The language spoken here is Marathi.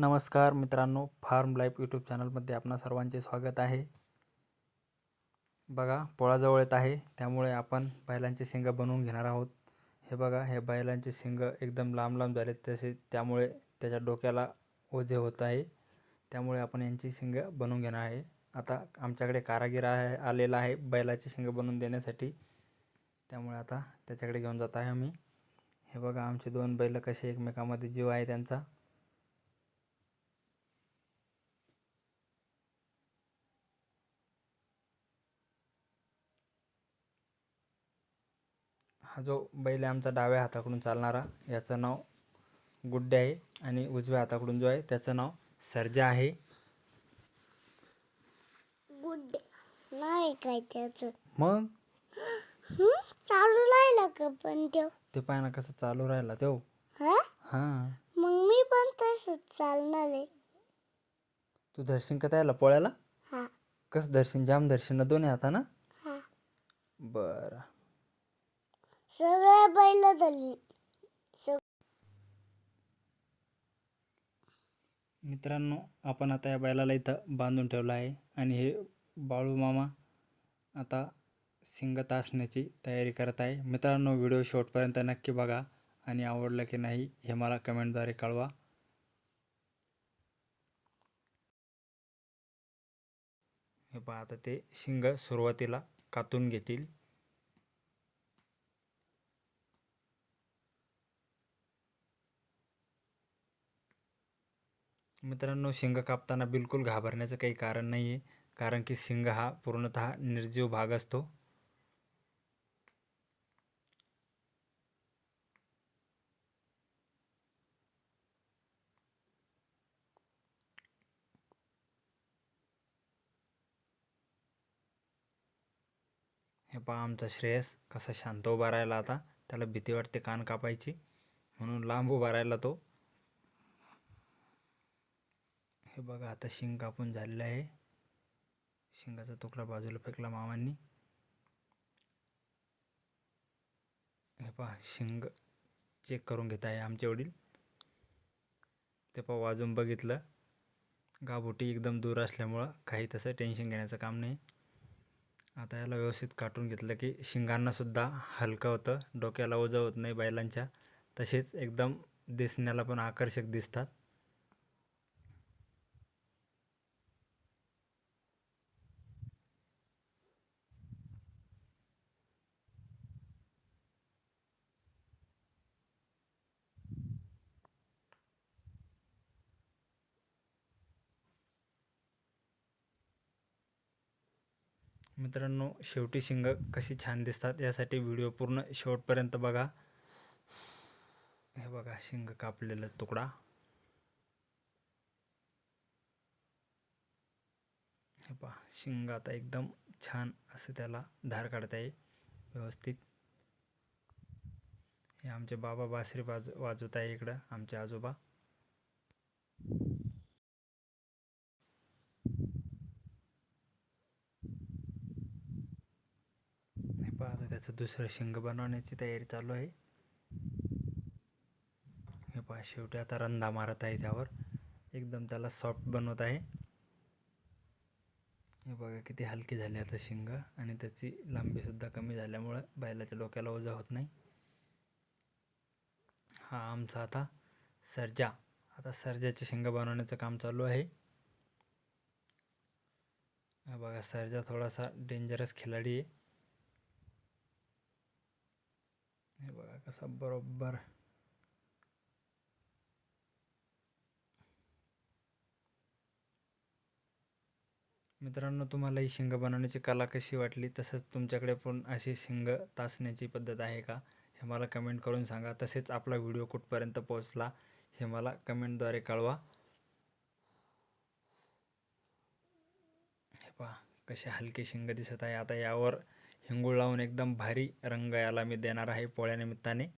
नमस्कार मित्रांनो फार्म लाईफ यूट्यूब चॅनलमध्ये आपणा सर्वांचे स्वागत आहे. बघा पोळाजवळ येत आहे त्यामुळे आपण बैलांचे शिंग बनवून घेणार आहोत. हे बघा हे बैलांचे शिंग एकदम लांब लांब झाले तसे त्यामुळे त्याच्या डोक्याला ओझे होत आहे. त्यामुळे आपण यांची शिंग बनवून घेणार आहे. आता आमच्याकडे कारागीर आहे आलेला आहे बैलाचे शिंग बनवून देण्यासाठी. त्यामुळे आता त्याच्याकडे घेऊन जात आहे आम्ही. हे बघा आमचे दोन बैल कसे एकमेकामध्ये जीव आहे त्यांचा. हा जो बैल आहे आमचा डाव्या हाताकडून चालणारा याचं नाव गुड्डे आहे आणि उजव्या हाताकडून जो आहे त्याचं नाव सर्जा आहे. गुड नाही काय त्याचं मग? हं? चालू राहिला का पण तो? ते पाय ना कसं चालू राहिला तो. हा? हां. मग मी पण तसंच चालणार आहे. तू धरशील का त्याला पोळ्याला? हा. कसं धरशील जाम धरशील ना दोन्ही हातानं? हा. बरं. सगळ्या बैल धरली. मित्रांनो आपण आता या बैलाला इथं बांधून ठेवलं आहे आणि हे बाळू मामा आता शिंग असण्याची तयारी करत आहे. मित्रांनो व्हिडिओ शेवटपर्यंत नक्की बघा आणि आवडलं की नाही हे मला कमेंटद्वारे कळवा. हे पहा आता ते शिंग सुरुवातीला कातून घेतील. मित्रांनो शिंग कापताना बिलकुल घाबरण्याचं काही कारण नाही आहे कारण की शिंग हा पूर्णतः निर्जीव भाग असतो. हे पहा आमचा श्रेयस कसा शांत उभा राहिला आता. त्याला भीती वाटते कान कापायची म्हणून लांब उभा राहिला तो. हे बघा आता शिंग कापून झालेलं आहे. शिंगाचा तुकडा बाजूला फेकला मामांनी. हे पहा शिंग चेक करून घेत आहे आमचे वडील. ते पहा वाजून बघितलं. गाबोटी एकदम दूर असल्यामुळं काही तसं टेन्शन घेण्याचं काम नाही. आता याला व्यवस्थित काटून घेतलं की शिंगांनासुद्धा हलकं होतं. डोक्याला ओझं होत नाही बैलांच्या. तसेच एकदम दिसण्याला पण आकर्षक दिसतात. मित्रांनो शेवटी शिंग कशी छान दिसतात यासाठी व्हिडिओ पूर्ण शेवटपर्यंत बघा. हे बघा शिंग कापलेला तुकडा. हे पहा शिंग आता एकदम छान असं त्याला धार काढता येईल व्यवस्थित. हे आमचे बाबा बासरी वाज वाजवत आहे इकडं आमचे आजोबा हे आता त्याचं दुसरं शिंग बनवण्याची तयारी चालू आहे. हे पहा शेवटी आता रंधा मारत आहे त्यावर. एकदम त्याला सॉफ्ट बनवत आहे. हे बघा किती हलकी झाली आता शिंग आणि त्याची लांबीसुद्धा कमी झाल्यामुळं बैलाच्या डोक्याला वजा होत नाही. हा आमचा आता सर्जा. आता सर्जाचे शिंग बनवण्याचं काम चालू आहे. हा बघा सर्जा थोडासा डेंजरस खिलाडी आहे. हे बघा कसा बरोबर. मित्रांनो तुम्हाला ही शिंग बनवण्याची कला कशी वाटली? तसंच तुमच्याकडे पण अशी शिंग तासण्याची पद्धत आहे का? हे मला कमेंट करून सांगा. तसेच आपला व्हिडिओ कुठपर्यंत पोहोचला हे मला कमेंटद्वारे कळवा. हे पहा कसे हलके शिंग दिसत आहे. आता यावर हिंगूळ लावून एकदम भारी रंग याला मी देणार आहे पोळ्यानिमित्ताने.